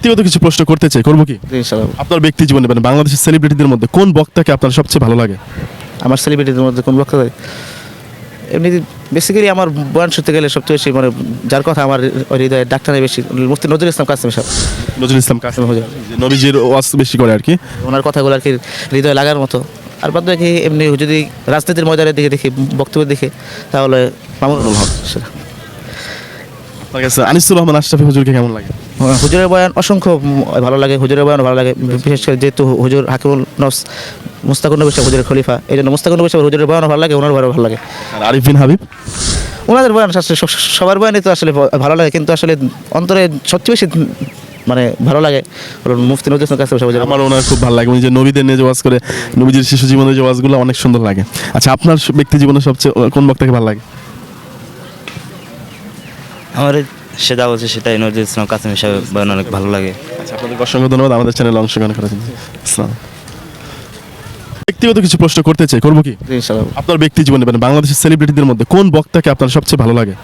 ব্যক্তিগত কিছু প্রশ্ন করতে চাই করব কি? আপনার ব্যক্তি জীবনে মানে বাংলাদেশের সেলিব্রিটিদের মধ্যে কোন বক্তাকে আপনার সবচেয়ে ভালো লাগে? আমার সেলিব্রিটিদের মধ্যে কোন বক্তা এমনি বেসিক্যালি আমার বয়ান শুনতে গেলে সবচেয়ে বেশি মানে যার কথা আমার হৃদয়ে ডাক্তারের বেশি মুফতি নজরুল ইসলাম কাসিম সাহেব। নজরুল ইসলাম কাসিম। হুজুর। নবীজির ওয়াজ বেশি করে আর কি। ওনার কথাগুলো আর কি হৃদয়ে লাগার মতো। আর বাদ বাকি এমনি যদি রাজনীতির ময়দানের দিকে দেখি বক্তব্য দেখে তাহলে মামুনুল হক আনিসুর রহমান আশরাফি হুজুরকে কেমন লাগে? হুজুরের বয়ান অসংখ্য ভালো লাগে হুজুরের বয়ান ভালো লাগে। বিশেষ করে যেহেতু হুজুর হাকিমুল নফস মুস্তাকুর নবী সাহেব হুজুরের খলিফা এই জন্য মুস্তাকুর নবী সাহেব হুজুরের বয়ান ভালো লাগে ওনার বয়ান ভালো লাগে। আর আরিফ বিন হাবিব? ওনাদের বয়ান আসলে সবার বয়ানই তো আসলে ভালো লাগে কিন্তু আসলে অন্তরে সবচেয়ে বেশি মানে ভালো লাগে। মুফতি নজরুল কাসিম আমার ওনার খুব ভালো লাগে উনি যে নবীদের নিয়ে যে করে নবীজির শিশু জীবনের যে ওয়াজগুলো অনেক সুন্দর লাগে। আচ্ছা আপনার ব্যক্তি জীবনে সবচেয়ে কোন বক্তাকে ভালো লাগে? আমার সেটা বলছে সেটাই নজরুল ইসলাম কাসিম সাহেব বয়ান অনেক ভালো লাগে। আচ্ছা আপনাদের অসংখ্য ধন্যবাদ। আমাদের চ্যানেলে অংশগ্রহণ করার জন্য। আসসালাম। ব্যক্তিগত কিছু প্রশ্ন করতে চাই করব কি? আপনার ব্যক্তি জীবনে মানে বাংলাদেশের সেলিব্রিটিদের মধ্যে কোন বক্তাকে আপনার সবচেয়ে ভালো লাগে?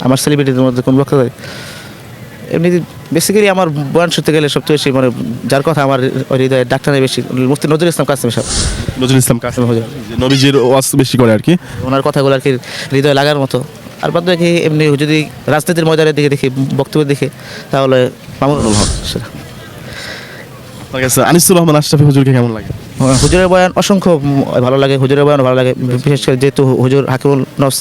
আমার সেলিব্রিটিদের মধ্যে কোন বক্তা এমনি বেসিক্যালি আমার বয়ান শুনতে গেলে সবচেয়ে বেশি মানে যার কথা আমার হৃদয়ে ডাক্তারের বেশি মুফতি নজরুল ইসলাম কাসিম সাহেব। নজরুল ইসলাম কাসিম। নবীজির ওয়াজ বেশি করে আর কি। ওনার কথাগুলো আর কি হৃদয়ে লাগার মতো। আর বাদ বাকি এমনি যদি রাজনীতির ময়দানের দিকে দেখি বক্তব্য দেখে তাহলে মামুনুল হক আনিসুর রহমান আশরাফি হুজুরকে কেমন লাগে? হুজুরের বয়ান অসংখ্য ভালো লাগে হুজুরের বয়ান ভালো লাগে বিশেষ করে যেহেতু হুজুর হাকিমুল নফস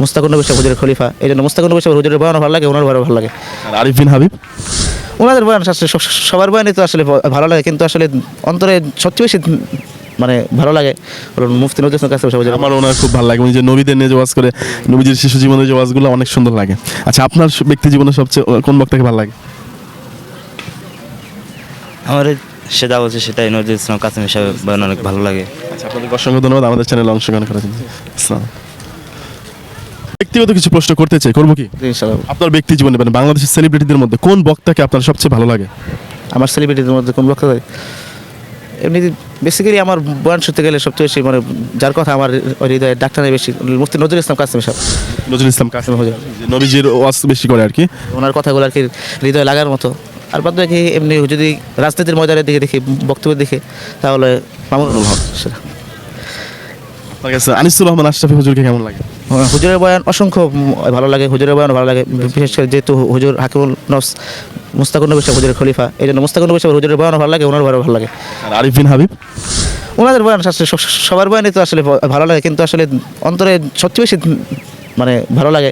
মুস্তাকুর নবী সাহেব হুজুরের খলিফা এই জন্য মুস্তাকুর নবী সাহেব হুজুরের বয়ান ভালো লাগে ওনার বয়ান ভালো লাগে। আর আরিফ বিন হাবিব? ওনাদের বয়ান সবার বয়ানই তো আসলে ভালো লাগে কিন্তু আসলে অন্তরে সবচেয়ে বেশি মানে ভালো লাগে। মুফতি নজরুল ইসলাম কাসিম আমার ওনার খুব ভালো লাগে। উনি যে নবীদের নিয়ে যে ওয়াজ করে নবীজির শিশু জীবনের যে ওয়াজগুলো অনেক সুন্দর লাগে। আচ্ছা আপনার ব্যক্তি জীবনে সবচেয়ে কোন বক্তাকে ভালো লাগে? আমার সেটা বলছে সেটাই নজরুল ইসলাম কাসিম বয়ান অনেক ভালো লাগে। আচ্ছা আপনাদের অসংখ্য ধন্যবাদ। আমাদের চ্যানেলে অংশগ্রহণ করার জন্য। আসসালাম। ব্যক্তিগত কিছু প্রশ্ন করতে চাই করব কি? আপনার ব্যক্তি জীবনে মানে বাংলাদেশের সেলিব্রিটিদের মধ্যে কোন বক্তাকে আপনার সবচেয়ে ভালো লাগে? আমার সেলিব্রিটিদের মধ্যে কোন বক্তা এমনি বেসিক্যালি আমার বয়ান শুনতে গেলে সবচেয়ে বেশি মানে যার কথা আমার হৃদয়ে ডাক্তারের বেশি মুফতি নজরুল ইসলাম কাসিম সাহেব। নজরুল ইসলাম কাসিম নবীজির ওয়াজ বেশি করে আর কি। ওনার কথাগুলো আর কি হৃদয়ে লাগার মতো। আর বাদ বাকি এমনি যদি রাজনীতির ময়দানের দিকে দেখি বক্তব্য দেখে তাহলে মামুনুল হক আনিসুর রহমান আশরাফি হুজুরকে কেমন লাগে? হুজুরের বয়ান অসংখ্য ভালো লাগে হুজুরের বয়ান ভালো লাগে। বিশেষ করে যেহেতু হুজুর হাকিমুল নফস মুস্তাকুর নবী সাহেব হুজুরের খলিফা এই জন্য মুস্তাকুর নবী সাহেব হুজুরের বয়ান ভালো লাগে ওনার বয়ান ভালো লাগে। আর আরিফ বিন হাবিব? ওনাদের বয়ান আসলে সবার বয়ানই তো আসলে ভালো লাগে কিন্তু আসলে অন্তরে সবচেয়ে বেশি মানে ভালো লাগে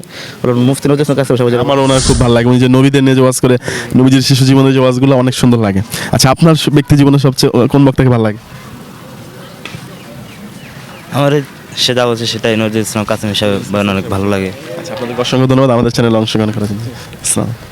মুফতি নজরুল ইসলাম কাসিম সাহেব আমার ওনার খুব ভালো লাগে উনি যে নবীদের নিয়ে যে ওয়াজ করে নবীজির শিশু জীবনের যে ওয়াজগুলো অনেক সুন্দর লাগে। আচ্ছা আপনার ব্যক্তি জীবনে সবচেয়ে কোন বক্তাকে ভালো লাগে? আমার সেটা বলছে সেটাই নজরুল ইসলাম কাসিম সাহেব অনেক ভালো লাগে। আচ্ছা আপনাদের অসংখ্য ধন্যবাদ। আমাদের চ্যানেলে অংশগ্রহণ করার জন্য। আসসালাম